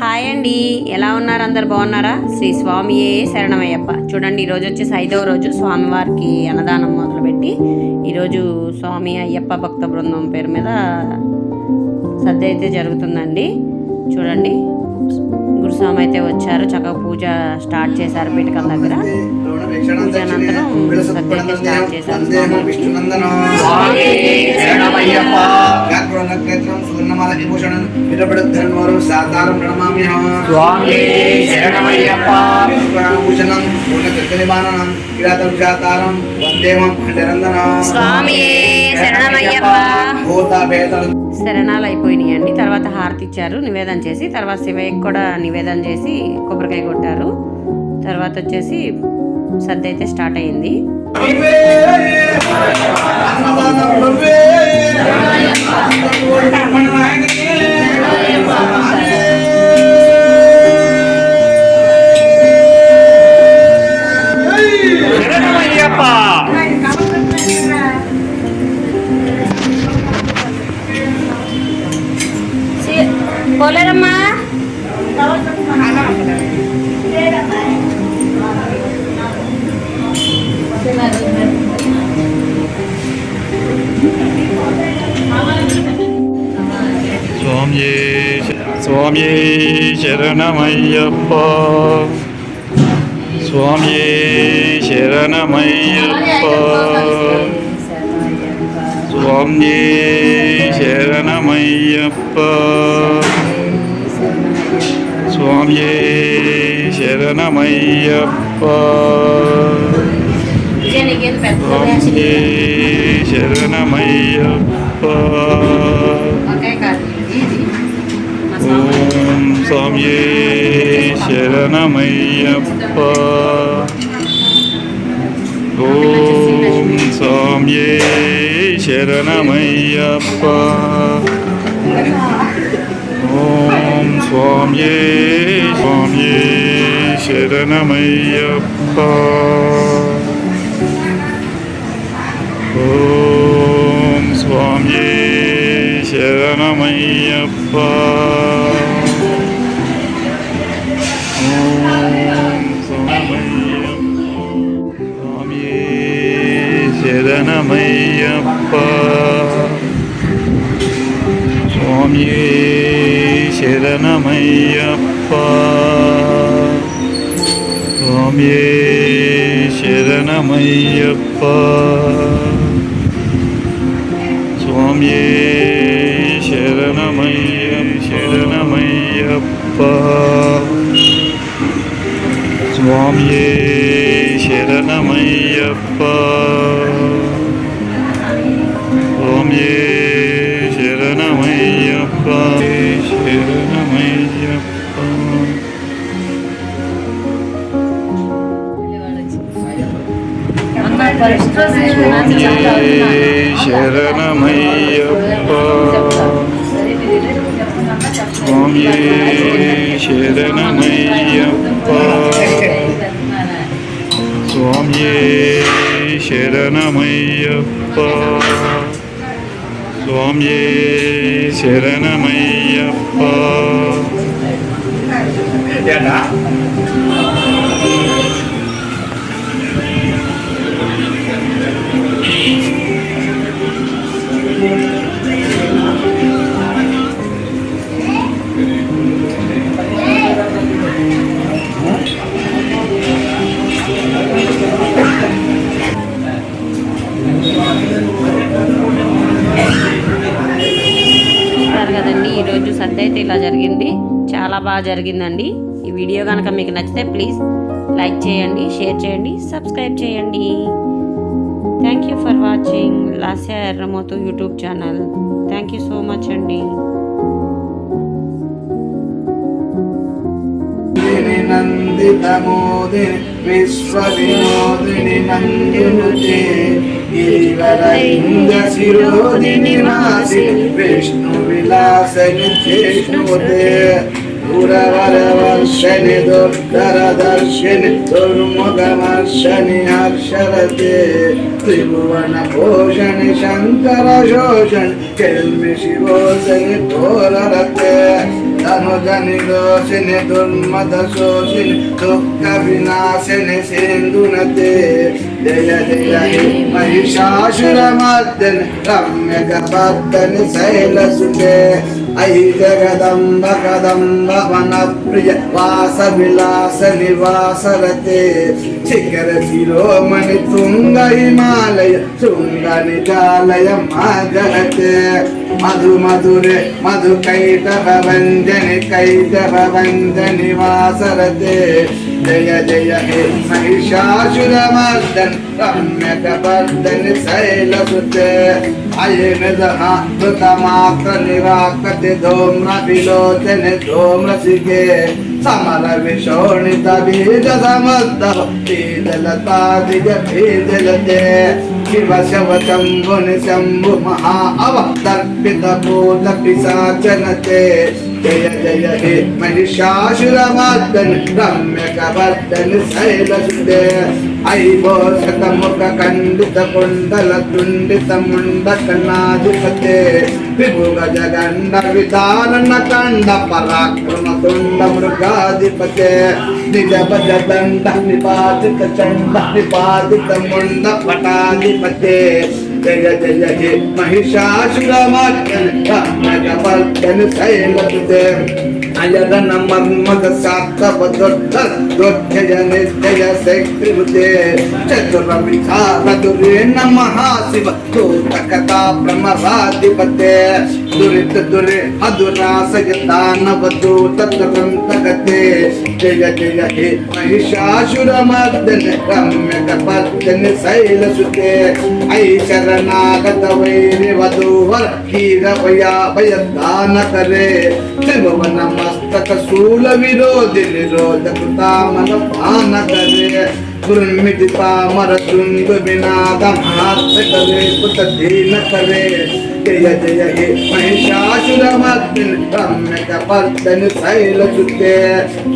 Hi అండి. ఎలా ఉన్నారు? అందరు బాగున్నారా? శ్రీ స్వామియే శరణమయ్యప్ప. చూడండి ఈరోజు వచ్చేసి ఐదవ రోజు స్వామివారికి అన్నదానం మొదలుపెట్టి ఈరోజు స్వామి అయ్యప్ప భక్త బృందం పేరు మీద సద్య అయితే జరుగుతుందండి. చూడండి. గురుస్వామి అయితే వచ్చారు. చక్కగా పూజ స్టార్ట్ చేశారు పీఠకం దగ్గర. పూజ అనంతరం అయితే స్టార్ట్ చేశారు. స్వామి శరణమయ్యప్ప. శరణాలు అయిపోయినాయి అండి తర్వాత హారతి ఇచ్చారు నివేదన చేసి తర్వాత శివయ్యకి కూడా నివేదన చేసి కొబ్బరికాయ కొట్టారు. తర్వాత వచ్చేసి సద్ద అయితే స్టార్ట్ అయింది. స్వామి శరణమయ్యప్ప స్వామి శరణమయ్యప్ప స్వామి శరణమయ్యప్ప స్వామి శరణమయ్యప్ప స్వామి శరణమయ్యప్ప ఓం స్వామి శరణమయ్యప్ప. ఓం స్వామి శరణమయ్యప్ప. ఓం స్వామి స్వామి శరణమయ్యప్ప. ఓం స్వామి శరణమయ్యప్ప స్వామి శరణమయ్యప్ప స్వామి శరణమయ్యప్ప స్వామి శరణమయ్య శరణమయ్యప్ప స్వామి శరణమయ్యప్ప స్వామి శరణమయ్యప్ప శరణమయ్యప్ప స్వామి శరణమయ్యప్ప స్వామి శరణమయ్యప్ప స్వామి శరణమయ్యప్ప స్వామి శరణమయ్యప్ప కదండి ఈరోజు సద్ద అయితే ఇలా జరిగింది. చాలా బాగా జరిగిందండి. ఈ వీడియో కనుక మీకు నచ్చితే ప్లీజ్ లైక్ చేయండి షేర్ చేయండి సబ్స్క్రైబ్ చేయండి. Thank you for watching Lasya Erramothu YouTube channel. Thank you so much అండి. नन्दितमोदे विश्वविनोदिनि मञ्जुनुते गिरिवरैङ्गशिरोदिनि नासि विष्णुविलासनिष्णुते पुरवरवर्षनि दुर्धरदर्शिनि दुर्मुखमर्षनि हर्षरते त्रिभुवनभूषणि शङ्करशोषणि केल्मि शिवोसनि घोररते శంకర దోషిని దుర్మద శోషిని దుఃఖ వినాశిని సింధునతే. జయ జయ మహిషాసుర మహిషాసురమర్దని రమ్యక భక్తని శైలసుతే ఐ జగదంబ కదంబ వన ప్రియ వాస విలాస నివాసరతే. శిఖర శిరోమణి తుంగ హిమాలయ శృంగ నిజాలయ మాజరతే. మధు మధురే మధు కైటవ వంజని కైటవ వంజని వాసరతే. జయ జయ హే మహిషాసురమర్దన్ రమ్యక బర్దని శైలసుతే. అయన దృతమాత్ర నిరాకతి ధూమ్ర విలోచని ధూమ్రసికే సమర విశోణిత బీజ సమర్థ బీజలతాదిజ బీజలతే శివ శవ శంభుని శంభు మహా అవతర్పిత భూత పిశాచనతే జయ జయ హే మహిషాసురమర్దన్ రమ్యక బర్దని శైలసుతే ఐభో శతముఖ ఖండిత కుండల తుండిత ముండ కన్నాధిపతే విభుగ జగండ విధారణ కండ పరాక్రమ తుండ మృగాధిపతే నిజ భజ దండ నిపాతిత చండ నిపాతిత ముండ పటాధిపతే जय जय जय महिषासुरमर्दन शैलते अयदन मर्मग सात्तवदोद्धजनिर्जय सेकृते चतुरविधारदुरेण महाशिव दूतकथा भ्रमराधिपते दुरित दुरे अधुरासगतानवदूततन्तगते जय जय हे महिषासुरमर्दन रम्यकपर्दन शैलसुते Asher దురంతగతే Jaya Jaya hey మహిషాసురమర్దన రమ్యక పర్దన శైలసుతే I శరణాగత వైరి వధూవర హీర భయా భయ దాన కరే త్రిభువన మస్తక శూల విరోధి నిరోధ కృతామన పాన కరే గురుమితి పామర తుందు వినాద మహాత్మ కరే పుత దీన కరే జయ జయ హే మహిషాసురమర్దిని రమ్యక పర్దని శైల సుతే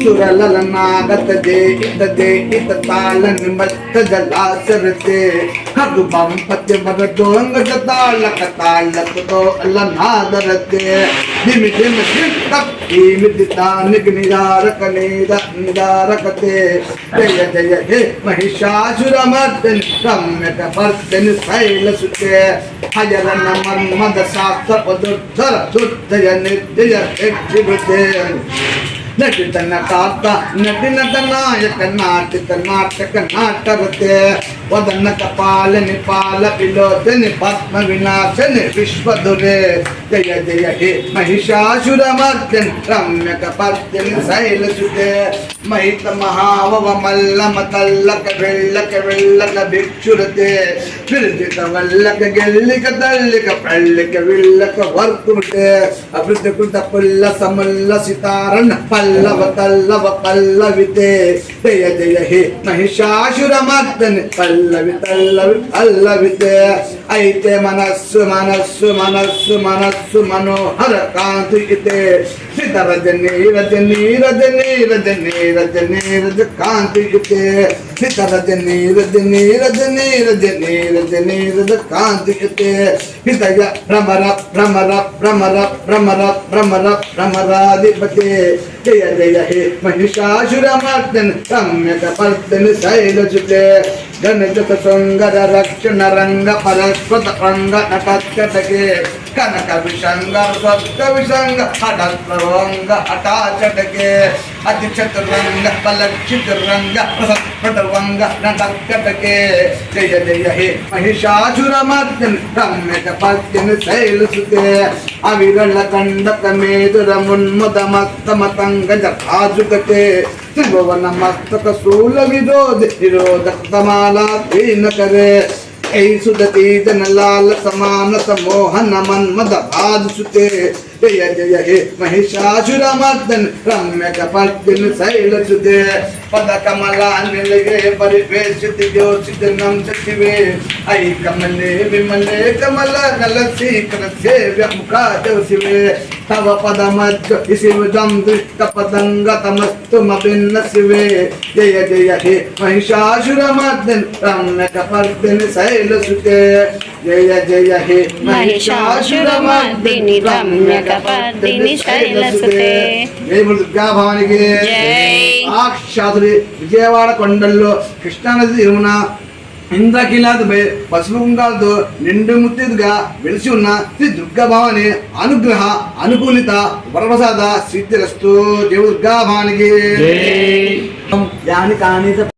సురలల నాగత దే ఇత దే ఇత తాళ నిమత్త జలాసరతే హగు బంపతి మర దోంగ తాళక తాళకతో అల్ల నాదరతే దిమి దిమి దిమ్ తప్ ఈమితి తానికి నిదారక నిద నిదారకతే జయ జయ హే మహిషాసురమర్దిని రమ్యక పర్దని శైల సుతే హజర उमा दशास्त्र जय एक जय యక్షిభృతే నటిత నటాత నటి నట నాయక నాటిత నాటక నాటరతే వదన కపాల నిపాల విలోచని పద్మ వినాశని విశ్వదురే. జయ జయ హే మహిషాసురమర్దన్ రమ్యక పర్జని శైలసుతే. మహిత మహావవ మల్లమ తల్లక వెళ్ళక వెళ్ళక భిక్షురతే. విరజిత వల్లక గెల్లిక తల్లిక పళ్ళిక విల్లక వర్కుటే అభివృద్ధి కృత పుల్ల సముల్ల సితారణ పల్లవ తల్లవ పల్లవితే జయ జయ హే మహిషాసురమర్దని పల్లవి తల్లవి పల్లవితే ऐते मनस्सु मनस्सु मनस्सु मनस्सु, मनोहर कांति इते। सीता रजनी रजनी रजनी रजनी रजनी रज कांति इते। सीता रजनी रजनी रजनी रजनी रजनी रज कांति इते। हृदय भ्रमर भ्रमर भ्रमर भ्रमर भ्रमर, भ्रमराधिपते। जय जय हे महिषासुरमर्दन, सम्यक पर्दन शैलसुते గణజత సుందర రక్షణ రంగ పరస్వత రంగ నటచ్చటకే కనక విషంగ స్వస్థ విషంగ హఠత్వంగ హఠాచటకే అతి చతురంగ బలక్షితురంగ ప్రసత్పటవంగ నటచ్చటకే జయ జయ హే మహిషాసురమర్దన్ సమ్యక పర్దన్ శైలుసుతే అవిరళ కండక మేదుర మున్ముద మస్త మతంగ జటాజుకతే త్రిభువన మస్తక శూల విరోధ విరోధ సమాలా దీన కరే. ఐ సుదతి జన లాల సమాన సమోహన మన్మద భాదుసుతే జయ జయ హే మహిషాసురమర్దన్ రమ్యక పర్దిన శైలసుతే పద కమలా నిలగే పరివేశితి జ్యోతినం సచివే ఐ కమలే విమలే కమల నలసి కలసే వ్యముఖ శివే తవ పద మధ్య శివజం దృష్ట పదంగతమస్తు మభిన్న శివే జయ జయ హే మహిషాసురమర్దిన్ రమ్యక పర్దిని శైలసుతే జయ జయ హే మహిషాసురమర్దిని రమ్యకపర్దిని శైలసుతే. జయములు దుర్గా భవానికి జై. సాక్షాతుడి విజయవాడ కొండల్లో కృష్ణానది తీరున ఇంద్రకీలాదిపై పసుపు కుంకాలతో నిండు ముత్తిదిగా వెలిసి ఉన్న శ్రీ దుర్గా భవాని అనుగ్రహ అనుకూలిత వరప్రసాద సిద్ధిరస్తు దుర్గా భవానికి